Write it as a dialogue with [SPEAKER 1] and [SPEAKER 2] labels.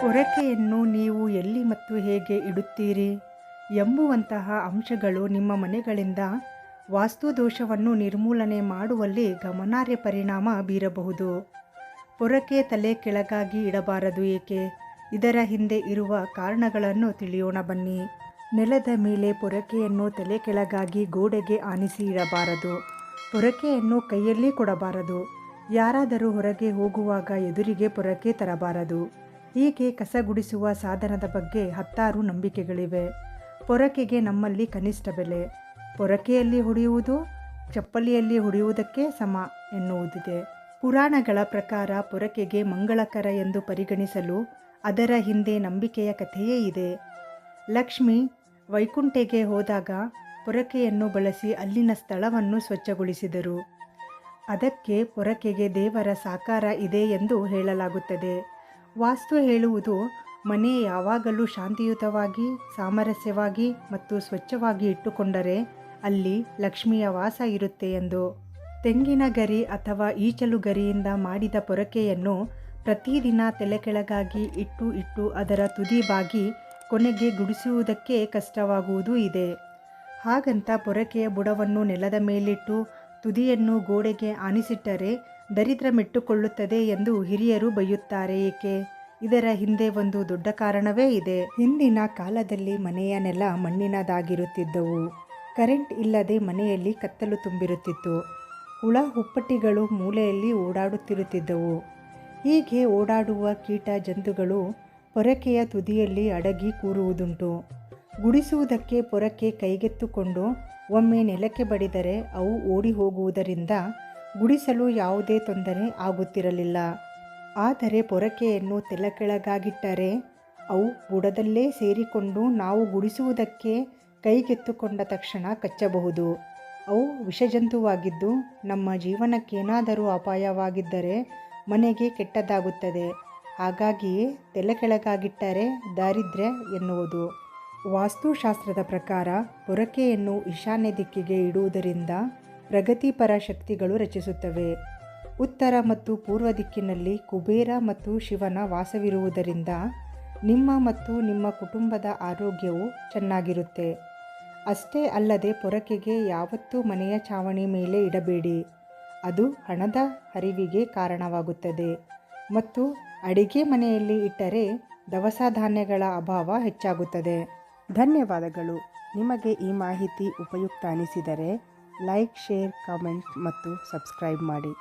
[SPEAKER 1] ಪೊರಕೆಯನ್ನು ನೀವು ಎಲ್ಲಿ ಮತ್ತು ಹೇಗೆ ಇಡುತ್ತೀರಿ ಎಂಬುವಂತಹ ಅಂಶಗಳು ನಿಮ್ಮ ಮನೆಗಳಿಂದ ವಾಸ್ತುದೋಷವನ್ನು ನಿರ್ಮೂಲನೆ ಮಾಡುವಲ್ಲಿ ಗಮನಾರ್ಹ ಪರಿಣಾಮ ಬೀರಬಹುದು. ಪೊರಕೆ ತಲೆ ಕೆಳಗಾಗಿ ಇಡಬಾರದು ಏಕೆ? ಇದರ ಹಿಂದೆ ಇರುವ ಕಾರಣಗಳನ್ನು ತಿಳಿಯೋಣ ಬನ್ನಿ. ನೆಲದ ಮೇಲೆ ಪೊರಕೆಯನ್ನು ತಲೆ ಕೆಳಗಾಗಿ ಗೋಡೆಗೆ ಆನಿಸಿ ಇಡಬಾರದು. ಪೊರಕೆಯನ್ನು ಕೈಯಲ್ಲಿ ಕೊಡಬಾರದು. ಯಾರಾದರೂ ಹೊರಗೆ ಹೋಗುವಾಗ ಎದುರಿಗೆ ಪೊರಕೆ ತರಬಾರದು. ಹೀಗೆ ಕಸ ಗುಡಿಸುವ ಸಾಧನದ ಬಗ್ಗೆ ಹತ್ತಾರು ನಂಬಿಕೆಗಳಿವೆ. ಪೊರಕೆಗೆ ನಮ್ಮಲ್ಲಿ ಕನಿಷ್ಠ ಬೆಲೆ. ಪೊರಕೆಯಲ್ಲಿ ಹೊಡೆಯುವುದು, ಚಪ್ಪಲಿಯಲ್ಲಿ ಹೊಡೆಯುವುದಕ್ಕೆ ಸಮ ಎನ್ನುವುದಿದೆ. ಪುರಾಣಗಳ ಪ್ರಕಾರ ಪೊರಕೆಗೆ ಮಂಗಳಕರ ಎಂದು ಪರಿಗಣಿಸಲು ಅದರ ಹಿಂದೆ ನಂಬಿಕೆಯ ಕಥೆಯೇ ಇದೆ. ಲಕ್ಷ್ಮಿ ವೈಕುಂಠೆಗೆ ಹೋದಾಗ ಪೊರಕೆಯನ್ನು ಬಳಸಿ ಅಲ್ಲಿನ ಸ್ಥಳವನ್ನು ಸ್ವಚ್ಛಗೊಳಿಸಿದರು. ಅದಕ್ಕೆ ಪೊರಕೆಗೆ ದೇವರ ಸಾಕಾರ ಇದೆ ಎಂದು ಹೇಳಲಾಗುತ್ತದೆ. ವಾಸ್ತು ಹೇಳುವುದು ಮನೆ ಯಾವಾಗಲೂ ಶಾಂತಿಯುತವಾಗಿ, ಸಾಮರಸ್ಯವಾಗಿ ಮತ್ತು ಸ್ವಚ್ಛವಾಗಿ ಇಟ್ಟುಕೊಂಡರೆ ಅಲ್ಲಿ ಲಕ್ಷ್ಮಿಯ ವಾಸ ಇರುತ್ತೆ ಎಂದು. ತೆಂಗಿನ ಗರಿ ಅಥವಾ ಈಚಲು ಗರಿಯಿಂದ ಮಾಡಿದ ಪೊರಕೆಯನ್ನು ಪ್ರತಿದಿನ ತಲೆಕೆಳಗಾಗಿ ಇಟ್ಟು ಇಟ್ಟು ಅದರ ತುದಿ ಬಾಗಿ ಕೊನೆಗೆ ಗುಡಿಸುವುದಕ್ಕೆ ಕಷ್ಟವಾಗುವುದು ಇದೆ. ಹಾಗಂತ ಪೊರಕೆಯ ಬುಡವನ್ನು ನೆಲದ ಮೇಲಿಟ್ಟು ತುದಿಯನ್ನು ಗೋಡೆಗೆ ಆನಿಸಿಟ್ಟರೆ ದರಿದ್ರ ಮೆಟ್ಟುಕೊಳ್ಳುತ್ತದೆ ಎಂದು ಹಿರಿಯರು ಬೈಯುತ್ತಾರೆ ಏಕೆ? ಇದರ ಹಿಂದೆ ಒಂದು ದೊಡ್ಡ ಕಾರಣವೇ ಇದೆ. ಹಿಂದಿನ ಕಾಲದಲ್ಲಿ ಮನೆಯ ನೆಲ ಮಣ್ಣಿನದಾಗಿರುತ್ತಿದ್ದವು. ಕರೆಂಟ್ ಇಲ್ಲದೆ ಮನೆಯಲ್ಲಿ ಕತ್ತಲು ತುಂಬಿರುತ್ತಿತ್ತು. ಹುಳ ಹುಪ್ಪಟ್ಟಿಗಳು ಮೂಲೆಯಲ್ಲಿ ಓಡಾಡುತ್ತಿರುತ್ತಿದ್ದವು. ಹೀಗೆ ಓಡಾಡುವ ಕೀಟ ಜಂತುಗಳು ಪೊರಕೆಯ ತುದಿಯಲ್ಲಿ ಅಡಗಿ ಕೂರುವುದುಂಟು. ಗುಡಿಸುವುದಕ್ಕೆ ಪೊರಕೆ ಕೈಗೆತ್ತುಕೊಂಡು ಒಮ್ಮೆ ನೆಲಕ್ಕೆ ಬಡಿದರೆ ಅವು ಓಡಿ ಹೋಗುವುದರಿಂದ ಗುಡಿಸಲು ಯಾವುದೇ ತೊಂದರೆ ಆಗುತ್ತಿರಲಿಲ್ಲ. ಆದರೆ ಪೊರಕೆಯನ್ನು ತೆಲಕೆಳಗಾಗಿಟ್ಟರೆ ಅವು ಬುಡದಲ್ಲೇ ಸೇರಿಕೊಂಡು ನಾವು ಗುಡಿಸುವುದಕ್ಕೆ ಕೈಗೆತ್ತುಕೊಂಡ ತಕ್ಷಣ ಕಚ್ಚಬಹುದು. ಅವು ವಿಷಜಂತುವಾಗಿದ್ದು ನಮ್ಮ ಜೀವನಕ್ಕೇನಾದರೂ ಅಪಾಯವಾಗಿದ್ದರೆ ಮನೆಗೆ ಕೆಟ್ಟದಾಗುತ್ತದೆ. ಹಾಗಾಗಿಯೇ ತಲೆಕೆಳಗಾಗಿಟ್ಟರೆ ದಾರಿದ್ರ್ಯ ಎನ್ನುವುದು. ವಾಸ್ತುಶಾಸ್ತ್ರದ ಪ್ರಕಾರ ಪೊರಕೆಯನ್ನು ಈಶಾನ್ಯ ದಿಕ್ಕಿಗೆ ಇಡುವುದರಿಂದ ಪ್ರಗತಿಪರ ಶಕ್ತಿಗಳು ರಚಿಸುತ್ತವೆ. ಉತ್ತರ ಮತ್ತು ಪೂರ್ವ ದಿಕ್ಕಿನಲ್ಲಿ ಕುಬೇರ ಮತ್ತು ಶಿವನ ವಾಸವಿರುವುದರಿಂದ ನಿಮ್ಮ ಮತ್ತು ನಿಮ್ಮ ಕುಟುಂಬದ ಆರೋಗ್ಯವು ಚೆನ್ನಾಗಿರುತ್ತೆ. ಅಷ್ಟೇ ಅಲ್ಲದೆ ಪೊರಕೆಗೆ ಯಾವತ್ತೂ ಮನೆಯ ಚಾವಣಿ ಮೇಲೆ ಇಡಬೇಡಿ. ಅದು ಹಣದ ಹರಿವಿಗೆ ಕಾರಣವಾಗುತ್ತದೆ. ಮತ್ತು ಅಡಿಗೆ ಮನೆಯಲ್ಲಿ ಇಟ್ಟರೆ ದವಸ ಧಾನ್ಯಗಳ ಅಭಾವ ಹೆಚ್ಚಾಗುತ್ತದೆ. ಧನ್ಯವಾದಗಳು. ನಿಮಗೆ ಈ ಮಾಹಿತಿ ಉಪಯುಕ್ತ ಅನಿಸಿದರೆ ಲೈಕ್ ಶೇರ್ ಕಾಮೆಂಟ್ ಮತ್ತು ಸಬ್ಸ್ಕ್ರೈಬ್ ಮಾಡಿ.